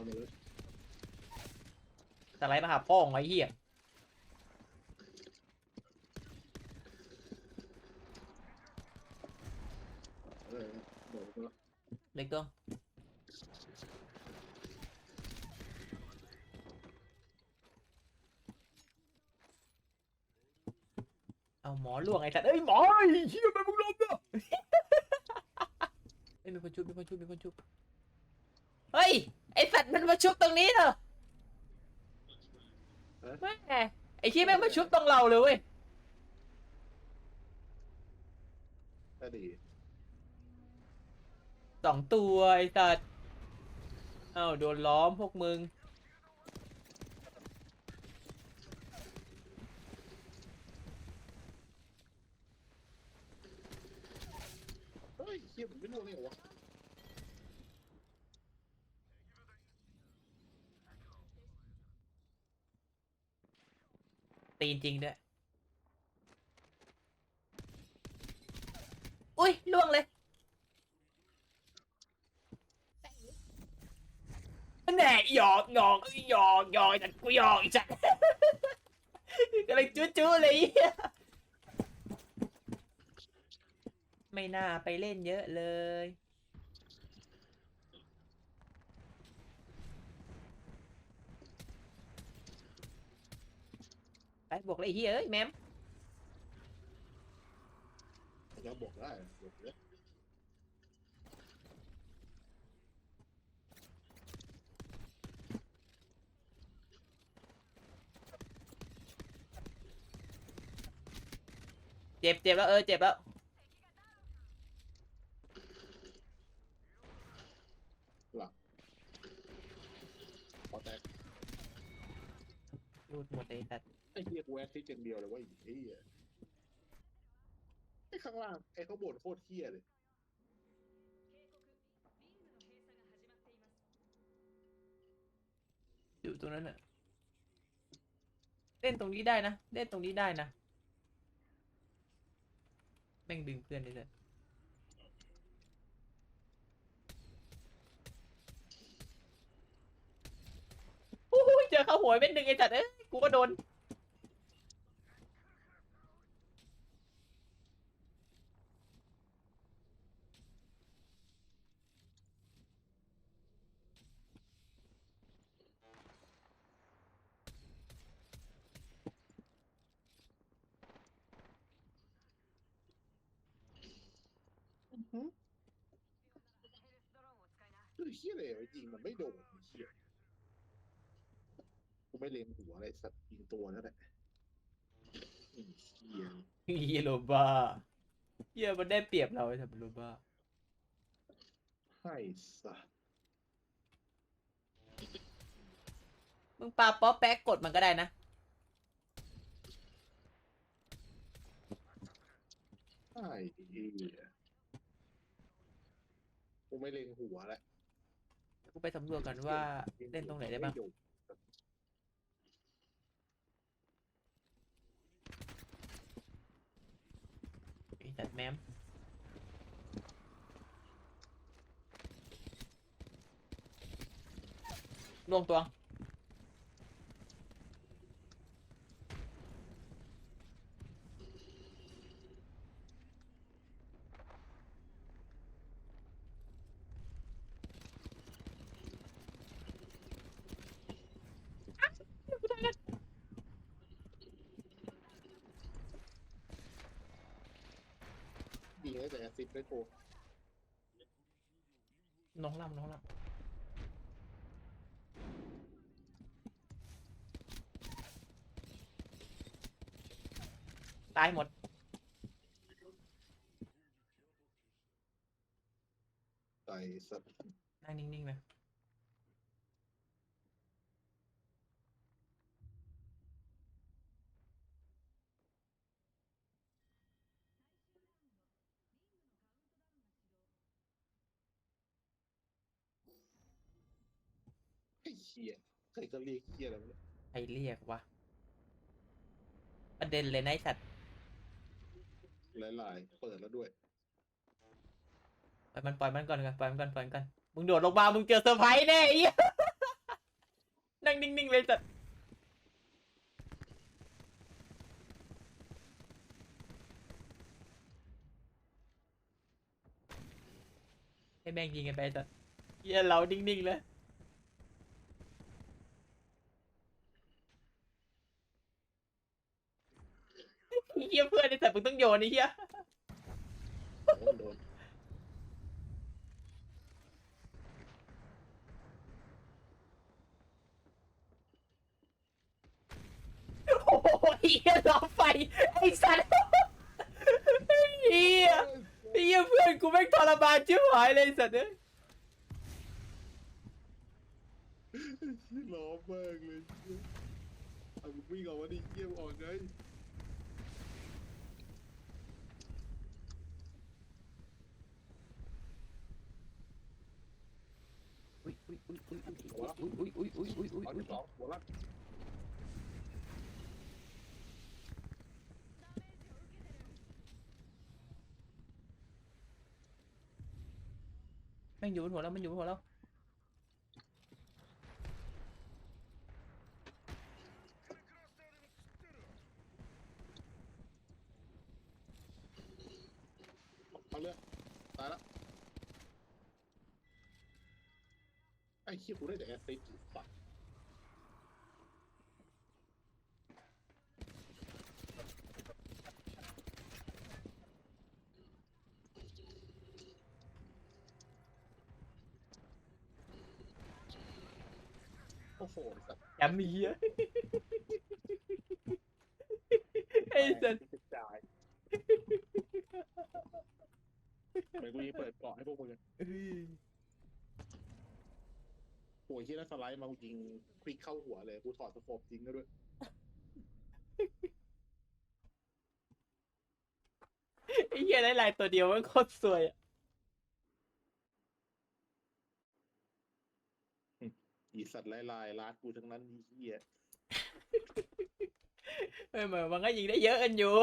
อนเลยสไลด์มาหาพ่องไอ้เหี้ยเออโดดไปแล้วเล็กตัวเอาหมอล่วงไอ้สัตว์เอ้ยหมอไอ้เหี้ยมันมึงลมเนาะเอ้ยมีคนชุบมีคนชุบมีคนชุบเฮ้ยไอ้สัตว์ มันมาชุบตรงนี้เหรอแม่ไอ้ชี้ยแม่งมาชุบตรงเราเลยเว้ยก็ดีสองตัวไอ้สัตว์เอ้าโดนล้อมพวกมึง เฮ้ยเฮียผมไม่รู้เลยเหรอวะ ตีนจริงด้วย อุ้ยล่วงเลยแหน่หยอกหยอกหยอกหยอกจัดกูหยอกจัดกำลังจู้จู้เลยเหี้ยไม่น่าไปเล่นเยอะเลย ไปบวกเลยไอ้เฮียเอ้ยแมมเราบอกได้บอกเลยเจ็บเจ็บแล้วเออเจ็บแล้วพอแตกรูดหมดเลยแต่ไอ้เฮียกูแอสซิสอย่างเดียวเลยว่าไอ้เฮียไอ้ข้างล่างไอ้ข้างบนโคตรเฮียเลยอยู่ตรงนั้นอะเล่นตรงนี้ได้นะเล่นตรงนี้ได้นะแม่งดึงเพื่อนได้เลยโอ้ยเจอเข้าหัวเป็นหนึ่งไอ้จัดเอ้ยกูก็โดน เฮียอะไรวะยิงมันไม่โดนไอ้เฮียกูไม่เล็งหัวอะไรสัตว์ยิงตัวนั่นแหละไอ้เฮียเฮียโรบ้าเฮียมันได้เปรียบเราไอ้สัตว์โรบ้าให้สัตว์มึงปาป๊อปแป๊กกดมันก็ได้นะให้เฮียกูไม่เล็งหัวแล้ว กูไปสำรวจกันว่าเล่นตรงไหนได้บ้าง ไอ้จัดแมมลวงตัว ยิงได้แต่แอสซิสต์ไม่โกงน้องลำน้องลำตายหมด ใส่สัตว์นั่งนิ่งๆเล เฮียใครก็เรียกเฮียอะไรวะเนี่ยใครเรียกวะประเด็นเลยนะไอ้สัตว์หลายๆเปิดแล้วด้วย ปล่อยมันปล่อยมันก่อนก่อนปล่อยมันก่อนปล่อยมันก่อนมึงโดดลงมามึงเจอเซอร์ไพรส์แน่ไอ้เหี้ย นั่งนิ่งๆเลยสัตว์ให้แม่งยิงกันไปสัตว์เฮียเรานิ่งๆเลย เฮียเพื่อนไอ้สัตว์มึงต้องโยนไอ้เฮียโอ้โหโดนโอ้โหเฮียล้อไฟไอ้สัตว์เฮียไอ้เฮียเพื่อนกูแม่งทรมานชิบหายเลยไอ้สัตว์เอ้ยล้อมากเลยเอามึงวิ่งออกมาดิเยี่ยมออกไงอุ้ย อุ้ยอุ้ยอุ้ยอุ้ยอุ้ยอุ้ยอุ้ยอุ้ยอุ้ยเอาอุ้ที่ยสองหัวลัดแม่งอยู่บนหัวแล้วมันอยู่บนหัวแล้วเอาเลือดตายละ อ้เขี้ยกูได้แต่แอสซิสต์ปัดโอ้โหไอ้สัตว์ยำมีเฮียไอ้สัตว์กระจายเหมือนกูจะเปิดเกาะให้พวกมึงอะเอ้ย โอ้ยที่นั่นสไลด์มากูยิงคลิกเข้าหัวเลย กูถอดสโคปจริงก็ด้วย ไอ้เฮียได้ลายตัวเดียวมันโคตรสวยอะอีสัตว์ลายลายๆลาดกูทั้งนั้นไอ้เหี้ยเอ้ยมันมันก็ยิงได้เยอะกันอยู่